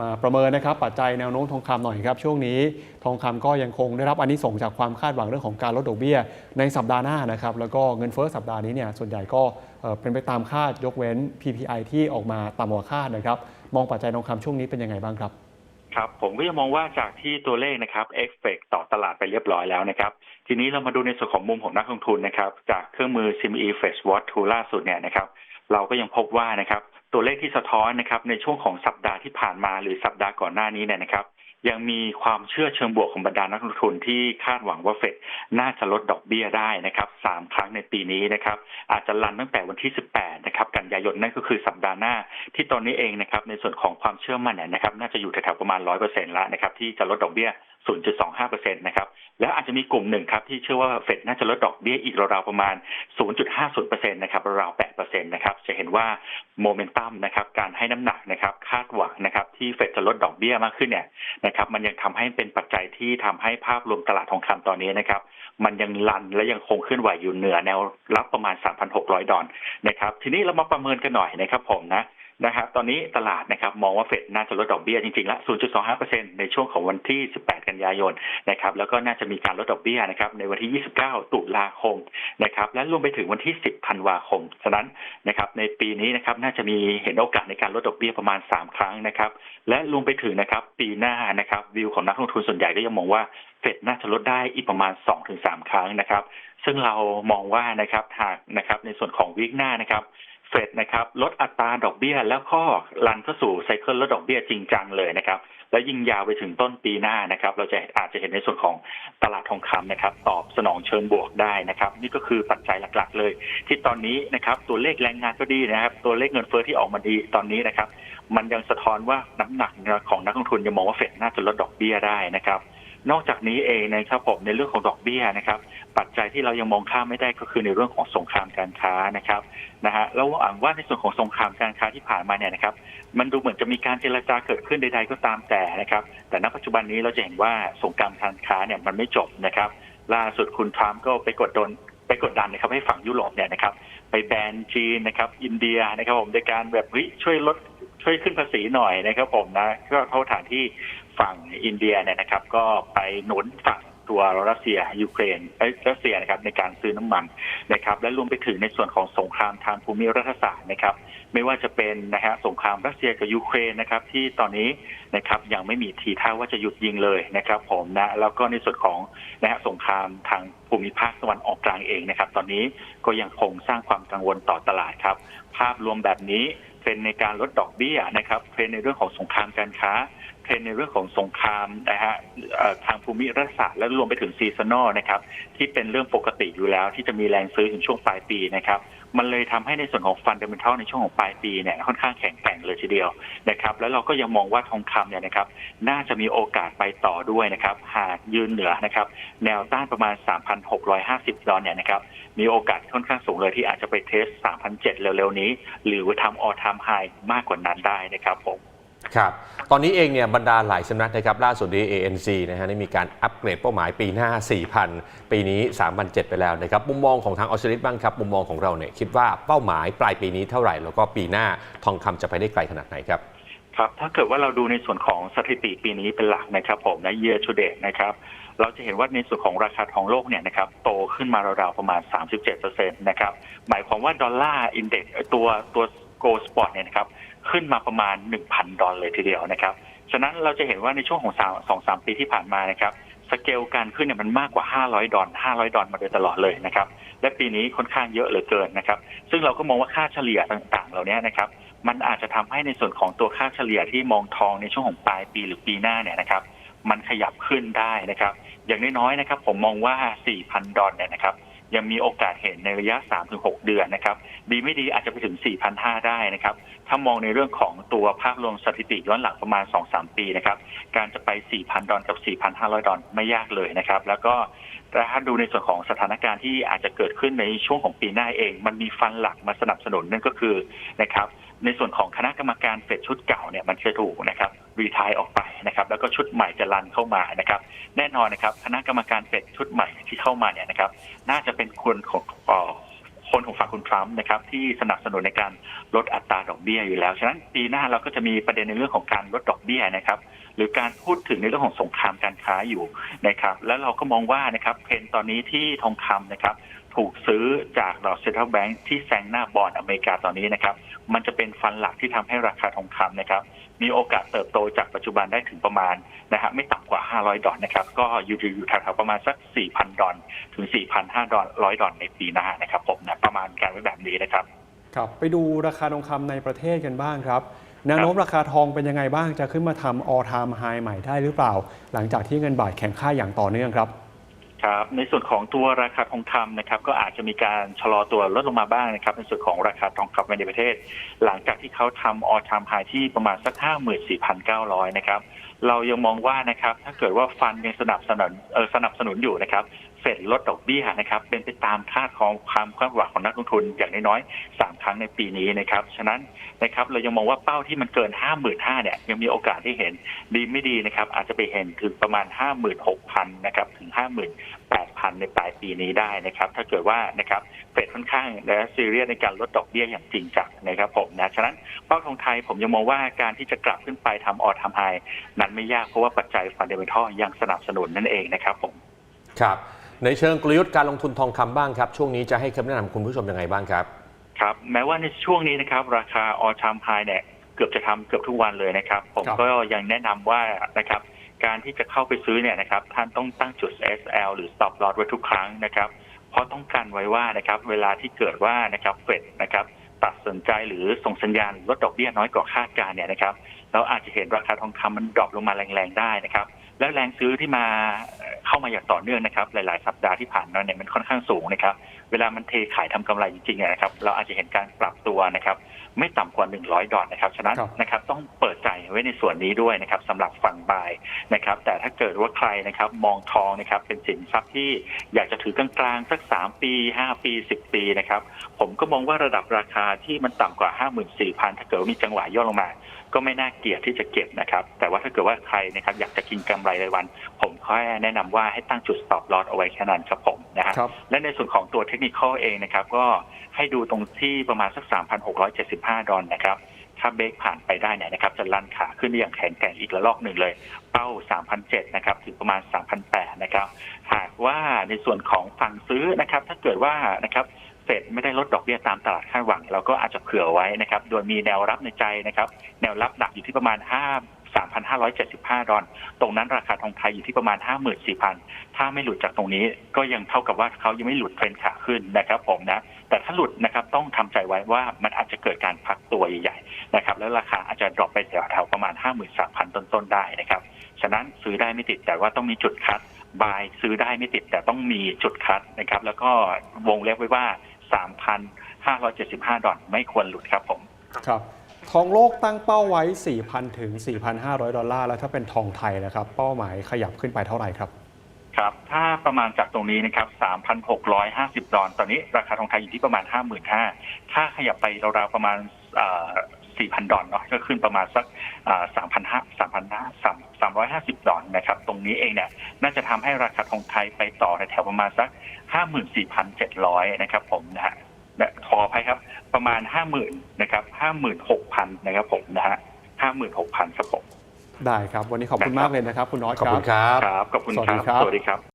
มาประเมินนะครับปัจจัยแนวโน้มทองคำหน่อยครับ ช่วงนี้ทองคำก็ยังคงได้รับอันนี้ส่งจากความคาดหวังเรื่องของการลดดอกเบี้ย ในสัปดาห์หน้านะครับแล้วก็เงินเฟ้อสัปดาห์นี้เนี่ยส่วนใหญ่ก็เป็นไปตามคาดยกเว้น PPI ที่ออกมาต่ำกว่าคาดนะครับ มองปัจจัยทองคำช่วงนี้เป็นยังไงบ้างครับครับผมก็ยังมองว่าจากที่ตัวเลขนะครับเอฟเฟกต่อตลาดไปเรียบร้อยแล้วนะครับทีนี้เรามาดูในส่วนของมุมของนักลงทุนนะครับจากเครื่องมือ CME Fetch Watch Tool ล่าสุดเนี่ยนะครับเราก็ยังพบว่านะครับ ตัวเลขที่สะท้อนนะครับในช่วงของสัปดาห์ที่ผ่านมาหรือสัปดาห์ก่อนหน้านี้เนี่ยนะครับ ยังมีความเชื่อเชิงบวกของบรรดานักลงทุนที่คาดหวังว่าเฟดน่าจะลดดอกเบี้ยได้นะครับสามครั้งในปีนี้นะครับ อาจจะลันตั้งแต่วันที่ 18 นะครับ กันยายนนั่นก็คือสัปดาห์หน้า ที่ตอนนี้เองนะครับ ในส่วนของความเชื่อมั่นเนี่ยนะครับ น่าจะอยู่แถวๆประมาณ 100%แล้วนะครับ ที่จะลดดอกเบี้ย0.25%นะครับ แล้วอาจจะมีกลุ่มหนึ่งครับที่เชื่อว่าเฟดน่าจะลดดอกเบี้ยอีกราวๆประมาณ 0.50%นะครับราว8%นะครับจะเห็นว่าโมเมนตัมนะครับการให้น้ำหนักนะครับคาดหวังนะครับที่เฟดจะลดดอกเบี้ยมากขึ้นเนี่ยนะครับมันยังทำให้เป็นปัจจัยที่ทำให้ภาพรวมตลาดทองคำตอนนี้นะครับมันยังลันและยังคงเคลื่อนไหวอยู่เหนือแนวรับประมาณ 3,600 ดอลลาร์นะครับทีนี้เรามาประเมินกันหน่อยนะครับผมนะ นะครับตอนนี้ตลาดนะครับมองว่าเฟดน่าจะลดดอกเบี้ยจริงๆแล้ว0.25%ในช่วงของวันที่ 18 กันยายนนะครับแล้วก็น่าจะมีการลดดอกเบี้ยนะครับในวันที่ 29 ตุลาคมนะครับและรวมไปถึงวันที่ 10 ธันวาคม ฉะนั้นนะครับในปีนี้นะครับน่าจะมีเห็นโอกาสในการลดดอกเบี้ยประมาณ 3 ครั้งนะครับและรวมไปถึงนะครับปีหน้านะครับวิวของนักลงทุนส่วนใหญ่ก็ยังมองว่าเฟดน่าจะลดได้อีกประมาณ 2-3 ครั้งนะครับซึ่งเรามองว่านะครับหากนะครับในส่วนของวิกหน้านะครับ เฟดนะครับลดอัตราดอกเบี้ย แล้วก็ลันเข้าสู่ไซเคิลลดดอกเบี้ยจริงจังเลยนะครับแล้วยิ่งยาวไปถึงต้นปีหน้านะครับ เราจะอาจจะเห็นในส่วนของตลาดทองคำนะครับ ตอบสนองเชิงบวกได้นะครับ นี่ก็คือปัจจัยหลักๆ เลย ที่ตอนนี้นะครับ ตัวเลขแรงงานก็ดีนะครับ ตัวเลขเงินเฟ้อที่ออกมาดีตอนนี้นะครับ มันยังสะท้อนว่าน้ำหนักของนักลงทุนยังมองว่าเฟดน่าจะลดดอกเบี้ยได้นะครับ นอกจากนี้เองนะครับผมในเรื่องของดอกเบี้ยนะครับ ปัจจัยที่เรายังมองข้ามไม่ได้ก็คือในเรื่องของสงครามการค้านะครับนะฮะแล้วหวังว่าในส่วนของสงครามการค้าที่ผ่านมาเนี่ยนะครับ มันดูเหมือนจะมีการเจรจาเกิดขึ้นใด ๆ ก็ตามแต่นะครับ แต่ณปัจจุบันนี้เราจะเห็นว่าสงครามการค้าเนี่ยมันไม่จบนะครับ ล่าสุดคุณทรัมป์ก็ไปกดดนไปกดดันนะครับให้ฝั่งยุโรปเนี่ยนะครับ ไปแบนจีนนะครับ อินเดียนะครับผมในการแบบเฮ้ยช่วยลด ช่วยขึ้นภาษีหน่อยนะครับผมนะก็เข้าฐานที่ฝั่งอินเดียเนี่ยนะครับ ก็ไปหนุนฝั่ง ตัวรัสเซียยูเครนเอ้ยรัสเซียนะครับในการซื้อน้ำมันนะครับ และรวมไปถึงในส่วนของสงครามทางภูมิรัฐศาสตร์นะครับ ไม่ว่าจะเป็นนะฮะสงครามรัสเซียกับยูเครนนะครับ ที่ตอนนี้นะครับยังไม่มีทีท่าว่าจะหยุดยิงเลยนะครับ ผมนะแล้วก็ในส่วนของนะฮะสงครามทางภูมิภาคตะวันออกกลางเองนะครับ ตอนนี้ก็ยังคงสร้างความกังวลต่อตลาดครับ ภาพรวมแบบนี้เทรนในการลดดอกเบี้ยนะครับเทรนในเรื่องของสงครามการค้า เทรนในเรื่องของสงครามนะฮะทางภูมิรัฐศาสตร์และรวมไปถึงซีซันอลนะครับที่เป็นเรื่องปกติอยู่แล้วที่จะมีแรงซื้อถึงช่วงปลายปีนะครับมันเลยทำให้ในส่วนของฟันเดเมนทัลในช่วงของปลายปีเนี่ยค่อนข้างแข็งแกร่งเลยทีเดียวนะครับแล้วเราก็ยังมองว่าทองคำเนี่ยนะครับน่าจะมีโอกาสไปต่อด้วยนะครับหากยืนเหนือนะครับแนวต้านประมาณ 3,650 ดอลลาร์เนี่ยนะครับมีโอกาสค่อนข้างสูงเลยที่อาจจะไปเทส 3,007 เร็วๆนี้ หรือทำออทามไฮมากกว่านั้นได้นะครับผม ครับตอนนี้เองเนี่ยบรรดาหลายสำนักนะครับล่าสุดนี้ ANC นะฮะได้มีการอัปเกรดเป้าหมายปีหน้า 4,000 ปีนี้ 3,007 ไปแล้วนะครับมุมมองของทางออสเตรเลียบ้างครับมุมมองของเราเนี่ยคิดว่าเป้าหมายปลายปีนี้เท่าไหร่ แล้วก็ปีหน้าทองคำจะไปได้ไกลขนาดไหนครับครับถ้าเกิดว่าเราดูในส่วนของสถิติปีนี้เป็นหลักนะครับผมนะ year to date นะครับเราจะเห็นว่าในส่วนของราคาทองโลกเนี่ยนะครับโตขึ้นมาราวๆประมาณ 37%นะครับหมายความว่าดอลลาร์อินเด็กตัวตัว โกลสปอร์ตเนี่ยนะครับขึ้นมาประมาณ 1,000 ดอลเลยทีเดียวนะครับ ฉะนั้นเราจะเห็นว่าในช่วงของสองสามปีที่ผ่านมานะครับสเกลการขึ้นเนี่ยมันมากกว่า 500 ดอล500 ดอลมาโดยตลอดเลยนะครับ และปีนี้ค่อนข้างเยอะเหลือเกินนะครับ ซึ่งเราก็มองว่าค่าเฉลี่ยต่างๆ เหล่านี้นะครับ มันอาจจะทำให้ในส่วนของตัวค่าเฉลี่ยที่มองทองในช่วงของปลายปีหรือปีหน้าเนี่ยนะครับ มันขยับขึ้นได้นะครับ อย่างน้อยๆนะครับ ผมมองว่า 4,000 ดอลเนี่ยนะครับ ยังมีโอกาสเห็นในระยะ 3-6 เดือนนะครับ ดีไม่ดีอาจจะไปถึง 4,500 ได้นะครับ ถ้ามองในเรื่องของตัวภาพรวมสถิติย้อนหลังประมาณ 2-3 ปีนะครับ การจะไป 4,000 ดอลกับ 4,500 ดอลไม่ยากเลยนะครับ แล้วก็ถ้าดูในส่วนของสถานการณ์ที่อาจจะเกิดขึ้นในช่วงของปีหน้าเอง มันมีฟันหลักมาสนับสนุนนั่นก็คือนะครับ ในส่วนของคณะกรรมการเฟดชุดเก่าเนี่ยมันจะถูกนะครับรีทายออกไปนะครับ แล้วก็ชุดใหม่จะรันเข้ามานะครับ แน่นอนนะครับ คณะกรรมการเฟดชุดใหม่ที่เข้ามาเนี่ยนะครับ น่าจะเป็นคนของเอ่อคนของฝั่งคุณทรัมป์นะครับที่สนับสนุนในการลดอัตราดอกเบี้ยอยู่แล้ว ฉะนั้นปีหน้าเราก็จะมีประเด็นในเรื่องของการลดดอกเบี้ยนะครับ หรือการพูดถึงในเรื่องของสงครามการค้าอยู่นะครับ แล้วเราก็มองว่านะครับเทรนตอนนี้ที่ทองคำนะครับ ถูกซื้อจากดอกเซ็นทรัลแบงค์ที่แซงหน้าบอลอเมริกาตอนนี้นะครับ มันจะเป็นฟันหลักที่ทำให้ราคาทองคำนะครับ มีโอกาสเติบโตจากปัจจุบันได้ถึงประมาณนะฮะไม่ต่ำกว่า 500 ดอลลาร์นะครับ ก็อยู่อยู่แถวๆประมาณสัก 4,000 ดอลลาร์ถึง 4,500ดอลลาร์ดอลลาร์ในปีหน้านะครับผมนะประมาณการไว้แบบนี้นะครับ ครับ ไปดูราคาทองคำในประเทศกันบ้างครับแนวโน้มราคาทองเป็นยังไงบ้างจะขึ้นมาทำ all time high ใหม่ได้หรือเปล่า หลังจากที่เงินบาทแข็งค่าอย่างต่อเนื่องครับ ครับในส่วนของตัวราคาทองคำนะครับก็อาจจะมีการชะลอตัวลดลงมาบ้างนะครับ ในส่วนของราคาทองคำในประเทศ หลังจากที่เขาทำออทามไฮที่ประมาณสัก 54,900 นะครับ เรายังมองว่านะครับถ้าเกิดว่าฟันยังสนับสนุนเออสนับสนุนอยู่นะครับ เฟดลดดอกเบี้ยนะครับเป็นไปตามคาดของความคาดหวังของนักลงทุนอย่างน้อยๆสามครั้งในปีนี้นะครับฉะนั้นนะครับเรายังมองว่าเป้าที่มันเกิน 55,000เนี่ยยังมีโอกาสที่เห็นดีไม่ดีนะครับอาจจะไปเห็นถึงประมาณ 56,000นะครับถึง 58,000 ในปลายปีนี้ได้นะครับถ้าเกิดว่านะครับเฟดค่อนข้างและซีเรียสในการลดดอกเบี้ยอย่างจริงจังนะครับผมนะฉะนั้นเป้าทองไทยผมยังมองว่าการที่จะกลับขึ้นไปทำออทำไฮนั้นไม่ยากเพราะว่าปัจจัยฟันเดเมทัลยังสนับสนุนนั่นเองนะครับผมครับ ในเชิงกลยุทธ์การลงทุนทองคำบ้างครับ ช่วงนี้จะให้คำแนะนำคุณผู้ชมยังไงบ้างครับ ครับ แม้ว่าในช่วงนี้นะครับ ราคาออทามไฮเนี่ยเกือบจะทำเกือบทุกวันเลยนะครับ ผมครับก็ยังแนะนำว่านะครับการที่จะเข้าไปซื้อเนี่ยนะครับท่านต้องตั้งจุด SL หรือ stop loss ไว้ทุกครั้งนะครับ เพราะต้องการไว้ว่านะครับเวลาที่เกิดว่านะครับเฟดนะครับตัดสินใจหรือส่งสัญญาณลดดอกเบี้ยน้อยกว่าคาดการณ์เนี่ยนะครับ เราอาจจะเห็นราคาทองคำมันดรอปลงมาแรงๆได้นะครับ แล้วแรงซื้อที่มาเอ่อเข้ามาอย่างต่อเนื่องนะครับ หลาย ๆ สัปดาห์ที่ผ่านมาเนี่ยมันค่อนข้างสูงนะครับ เวลามันเทขายทำกำไรจริงๆเนี่ยนะครับ เราอาจจะเห็นการปรับตัวนะครับ ไม่ต่ำกว่า 100 ดอลลาร์นะครับ ฉะนั้นครับนะครับต้องเปิดใจไว้ในส่วนนี้ด้วยนะครับสำหรับฝั่งบายนะครับ แต่ถ้าเกิดว่าใครนะครับมองทองนะครับเป็นสินทรัพย์ที่อยากจะถือกลางๆสัก 3 ปี 5 ปี 10 ปีนะครับ ผมก็มองว่าระดับราคาที่มันต่ำกว่า 54,000 ถ้าเกิดว่ามีจังหวะย่อลงมา ก็ไม่น่าเกลียดที่จะเก็บนะครับ แต่ว่าถ้าเกิดว่าใครนะครับอยากจะกินกำไรรายวัน ผมแค่แนะนำว่าให้ตั้งจุด stop loss เอาไว้แค่นั้นครับผมนะฮะครับและในส่วนของตัวเทคนิคอลเองนะครับ ก็ให้ดูตรงที่ประมาณสัก 3,675 ดอลนะครับถ้าเบรกผ่านไปได้เนี่ยนะครับจะลันขาขึ้นได้อย่างแข็งแกร่งอีกระลอกหนึ่งเลย เป้า 3,007นะครับถึงประมาณ 3,008นะครับหากว่าในส่วนของฝั่งซื้อนะครับ ถ้าเกิดว่านะครับเฟดไม่ได้ลดดอกเบี้ยตามตลาดคาดหวัง เราก็อาจจะเผื่อไว้นะครับ โดยมีแนวรับในใจนะครับ แนวรับหลักอยู่ที่ประมาณ 5 3,575 ดอลลาร์ตรงนั้นราคาทองไทยอยู่ที่ประมาณ 54,000 ถ้าไม่หลุดจากตรงนี้ก็ยังเท่ากับว่าเขายังไม่หลุดเทรนขาขึ้นนะครับผมนะ แต่ถ้าหลุดนะครับต้องทำใจไว้ว่ามันอาจจะเกิดการพักตัวใหญ่ๆนะครับ แล้วราคาอาจจะดรอปไปแถวๆประมาณ 53,000 ต้นๆได้นะครับ ฉะนั้นซื้อได้ไม่ติดแต่ว่าต้องมีจุดคัด บายซื้อได้ไม่ติดแต่ต้องมีจุดคัดนะครับ แล้วก็วงเล็บไว้ว่า 3,575 ดอลลาร์ไม่ควรหลุดครับผม ครับ ทองโลกตั้งเป้าไว้ 4,000 ถึง 4,500 ดอลลาร์ แล้วถ้าเป็นทองไทยนะครับ เป้าหมายขยับขึ้นไปเท่าไหร่ครับ ครับ ถ้าประมาณจากตรงนี้นะครับ 3,650 ดอลลาร์ ตอนนี้ราคาทองไทยอยู่ที่ประมาณ 55,000ถ้าขยับไปราวๆประมาณเอ่อ 4,000 ดอลลาร์เนาะก็ขึ้นประมาณสัก3,500 3,500 350 ดอลลาร์นะครับ ตรงนี้เองเนี่ยน่าจะทำให้ราคาทองไทยไปต่อในแถวประมาณสัก 54,700 นะครับผมนะฮะและขออภัยครับ ประมาณ 50,000 นะครับ 56,000 นะครับผมนะฮะ56,000 ครับผมได้ครับ วันนี้ขอบคุณมากเลยนะครับ คุณน้อยขอบครัคุบณครับ ครับ ขอบคุณสวัสคดีรับครับ สวัสดีครับ